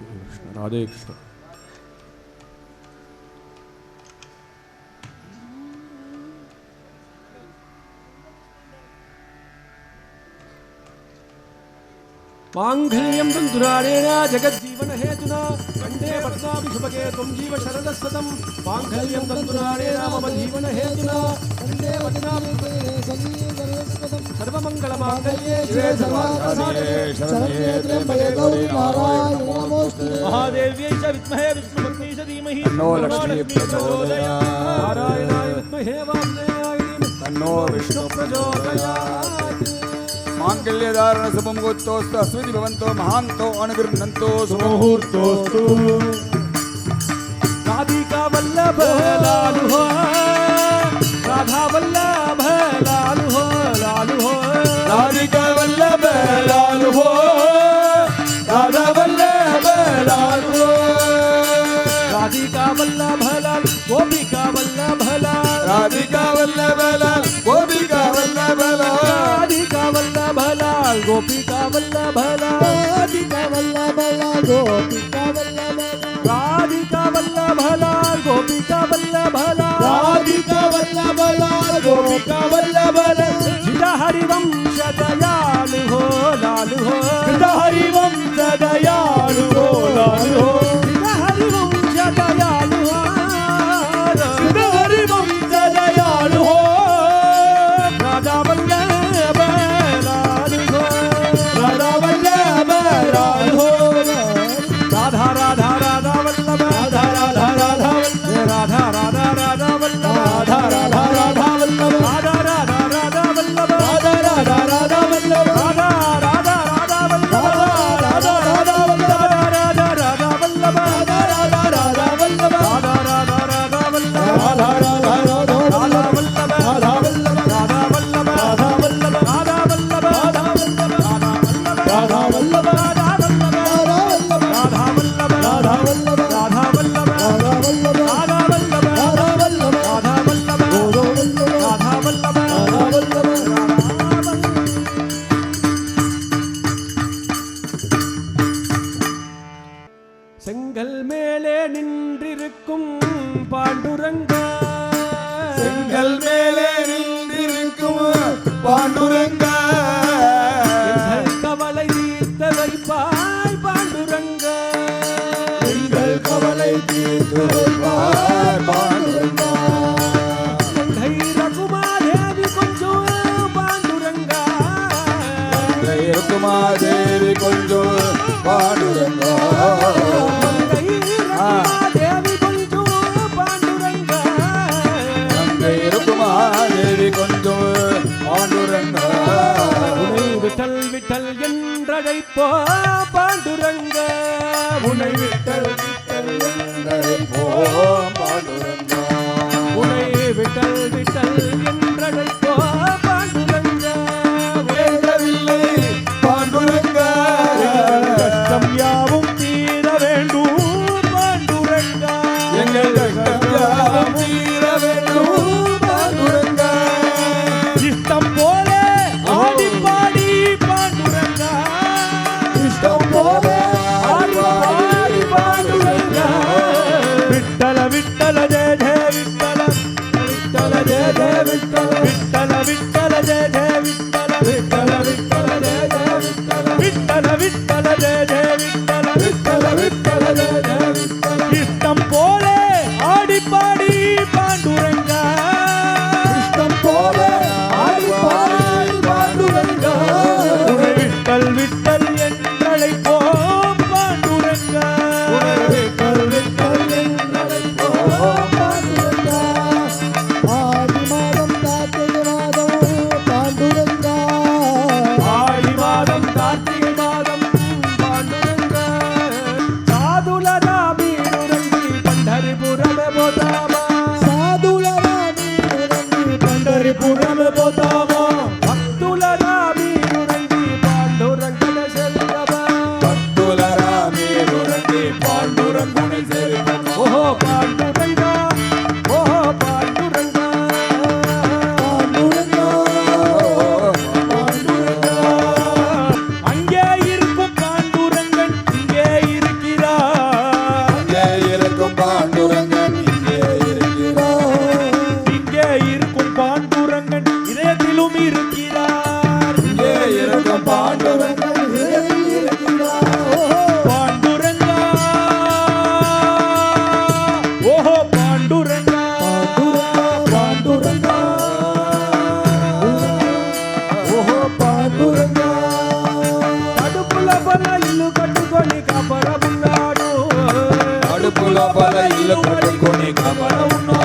कृष्ण राधे कृष्ण माङ्गल्यं तन्तुराणेन जगज्जीवनहेतुना कण्ठे शुभगे त्वं जीव शरदः सतं माङ्गल्यं तन्तुराणेन मम जीवनहेतुना कण्ठे सर्वमङ्गलमाङ्गल्ये शिवे सर्वार्थसाधके शरण्ये त्र्यम्बके गौरी नारायणी नमोऽस्तुते महादेव्यै च विद्महे विष्णुपत्नी च धीमहि तन्नो लक्ष्मी प्रचोदयात्। नारायणाय विद्महे वामदेवाय धीमहि तन्नो विष्णु प्रचोदयात् माङ्गल्यधारण शुभं गोत्तोस्तु अस्मिति भवन्तो महान्तो सुमुहूर्तोऽस्तु राधिका वल्लभ लालु हो राधा वल्लभ लालु हो लालु हो राधिका वल्लभ लाल हो राधा वल्लभ लाल हो राधिका वल्लभ लाल गोपिका वल्लभ लाल राधिका वल्लभ लाल गोपिका वल्लभ गोपी का बल्ला भला राधिका बल्ला भला गोपी का बल्ला राधिका बल्ला भला गोपी का बल्ला भला राधिका बल्ला भला गोपी का बल्ला भला सीता हरिवंश दयाल हो, लाल हो। सीता हरि நின்றிருக்கும் பாண்டுரங்கா. செங்கல் மேலே நின்றிருக்கும் பாண்டுரங்கா. கவலை தீர்த்த வைப்பாய் பாண்டுரங்கா. எங்கள் கவலை தீர்த்து வைப்பார் பாண்டுரங்கா. கை ரகுமாதேவி கொஞ்சம் பாண்டுரங்கா. விட்டல் என்றழைப்போ பாண்டுரங்கா. உனை விட்டல் விட்டல் போம் பாண்டுரங்கா. உனை விட்டல் விட்டல் என்றழைப்போ Melanin ఓహో పాండురంగ. పాండురంగ. ఓహో పాండురంగ. అడుపుల బల ఇల్లు కట్టుకొని కబర ఉన్నాడు. అడుపుల బల ఇల్లు కట్టుకొని కబర ఉన్నాడు.